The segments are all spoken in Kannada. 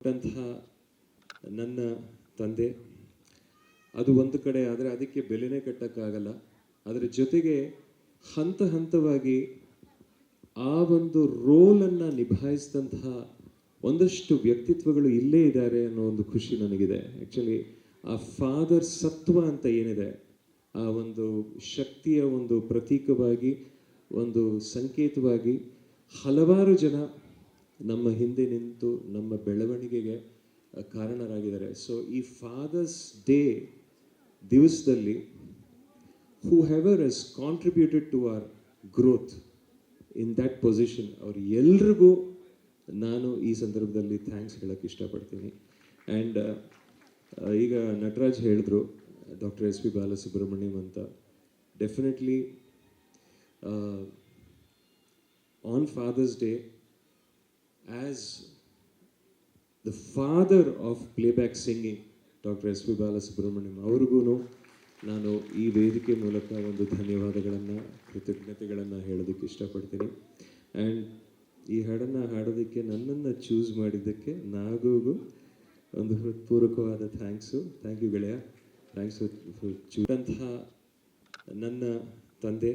ಕೊಟ್ಟಂತಹ ನನ್ನ ತಂದೆ, ಅದು ಒಂದು ಕಡೆ ಆದರೆ ಅದಕ್ಕೆ ಬೆಲೆನೇ ಕಟ್ಟೋಕ್ಕಾಗಲ್ಲ. ಅದರ ಜೊತೆಗೆ ಹಂತ ಹಂತವಾಗಿ ಆ ಒಂದು ರೋಲನ್ನು ನಿಭಾಯಿಸಿದಂತಹ ಒಂದಷ್ಟು ವ್ಯಕ್ತಿತ್ವಗಳು ಇಲ್ಲೇ ಇದ್ದಾರೆ ಅನ್ನೋ ಒಂದು ಖುಷಿ ನನಗಿದೆ. ಆ್ಯಕ್ಚುಲಿ ಆ ಫಾದರ್ ಸತ್ವ ಅಂತ ಏನಿದೆ, ಆ ಒಂದು ಶಕ್ತಿಯ ಒಂದು ಪ್ರತೀಕವಾಗಿ, ಒಂದು ಸಂಕೇತವಾಗಿ ಹಲವಾರು ಜನ ನಮ್ಮ ಹಿಂದೆ ನಿಂತು ನಮ್ಮ ಬೆಳವಣಿಗೆಗೆ ಕಾರಣರಾಗಿದ್ದಾರೆ. ಸೊ ಈ ಫಾದರ್ಸ್ ಡೇ ದಿವಸದಲ್ಲಿ whoever has contributed to our growth in that position ಅವ್ರು ಎಲ್ರಿಗೂ ನಾನು ಈ ಸಂದರ್ಭದಲ್ಲಿ ಥ್ಯಾಂಕ್ಸ್ ಹೇಳೋಕ್ಕೆ ಇಷ್ಟಪಡ್ತೀನಿ. ಆ್ಯಂಡ್ ಈಗ ನಟರಾಜ್ ಹೇಳಿದ್ರು ಡಾಕ್ಟರ್ ಎಸ್ ಪಿ ಬಾಲಸುಬ್ರಹ್ಮಣ್ಯಂ ಅಂತ definitely on Father's Day as the father of playback singing doctor S P Balasubrahmanyam ಅವ್ರಿಗೂ ನಾನು ಈ ವೇದಿಕೆ ಮೂಲಕ ಒಂದು ಧನ್ಯವಾದಗಳನ್ನು, ಕೃತಜ್ಞತೆಗಳನ್ನು ಹೇಳೋದಕ್ಕೆ ಇಷ್ಟಪಡ್ತೀನಿ. ಆ್ಯಂಡ್ ಈ ಹಾಡನ್ನು ಹಾಡೋದಕ್ಕೆ ನನ್ನನ್ನು ಚೂಸ್ ಮಾಡಿದ್ದಕ್ಕೆ ನಾಗೂಗೂ ಒಂದು ಹೃತ್ಪೂರ್ವಕವಾದ ಥ್ಯಾಂಕ್ಸು ಥ್ಯಾಂಕ್ ಯು ಗೆಳೆಯ. ಥ್ಯಾಂಕ್ಸ್ ಚೂಟಂತಹ ನನ್ನ ತಂದೆ.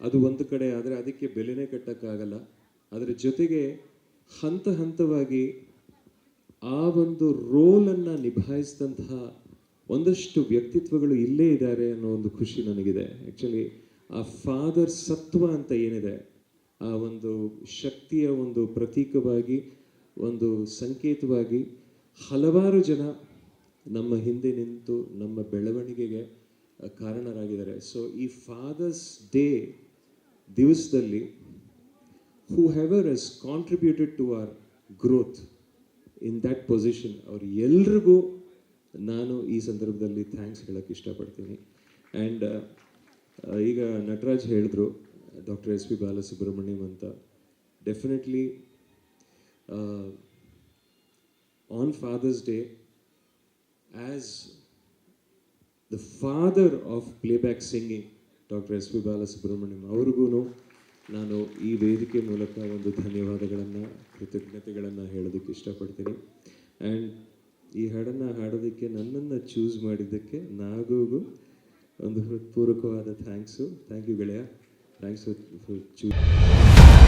ಅದು ಒಂದು ಕಡೆ, ಆದರೆ ಅದಕ್ಕೆ ಬೆಲೆನೇ ಕಟ್ಟಕ್ಕಾಗಲ್ಲ. ಅದರ ಜೊತೆಗೆ ಹಂತ ಹಂತವಾಗಿ ಆ ಒಂದು ರೋಲನ್ನು ನಿಭಾಯಿಸಿದಂತಹ ಒಂದಷ್ಟು ವ್ಯಕ್ತಿತ್ವಗಳು ಇಲ್ಲೇ ಇದ್ದಾರೆ ಅನ್ನೋ ಒಂದು ಖುಷಿ ನನಗಿದೆ. ಆ್ಯಕ್ಚುಲಿ ಆ ಫಾದರ್ ಸತ್ವ ಅಂತ ಏನಿದೆ, ಆ ಒಂದು ಶಕ್ತಿಯ ಒಂದು ಪ್ರತೀಕವಾಗಿ, ಒಂದು ಸಂಕೇತವಾಗಿ ಹಲವಾರು ಜನ ನಮ್ಮ ಹಿಂದೆ ನಿಂತು ನಮ್ಮ ಬೆಳವಣಿಗೆಗೆ ಕಾರಣರಾಗಿದ್ದಾರೆ. ಸೊ ಈ ಫಾದರ್ಸ್ ಡೇ ದಿವಸದಲ್ಲಿ whoever has contributed to our growth in that position ಅವ್ರು ಎಲ್ರಿಗೂ ನಾನು ಈ ಸಂದರ್ಭದಲ್ಲಿ ಥ್ಯಾಂಕ್ಸ್ ಹೇಳೋಕ್ಕೆ ಇಷ್ಟಪಡ್ತೀನಿ. ಆ್ಯಂಡ್ ಈಗ ನಟರಾಜ್ ಹೇಳಿದ್ರು ಡಾಕ್ಟರ್ ಎಸ್ ಪಿ ಬಾಲಸುಬ್ರಹ್ಮಣ್ಯಂ ಅಂತ definitely on Father's Day as the father of playback singing doctor S P Balasubrahmanyam ಅವ್ರಿಗೂ ನಾನು ಈ ವೇದಿಕೆ ಮೂಲಕ ಒಂದು ಧನ್ಯವಾದಗಳನ್ನು, ಕೃತಜ್ಞತೆಗಳನ್ನು ಹೇಳೋದಕ್ಕೆ ಇಷ್ಟಪಡ್ತೀನಿ. ಆ್ಯಂಡ್ ಈ ಹಾಡನ್ನು ಹಾಡೋದಕ್ಕೆ ನನ್ನನ್ನು ಚೂಸ್ ಮಾಡಿದ್ದಕ್ಕೆ ನಾಗೂಗೂ ಒಂದು ಹೃತ್ಪೂರ್ವಕವಾದ ಥ್ಯಾಂಕ್ಸು ಥ್ಯಾಂಕ್ ಯು ಗೆಳೆಯ. Thanks for ಚೂ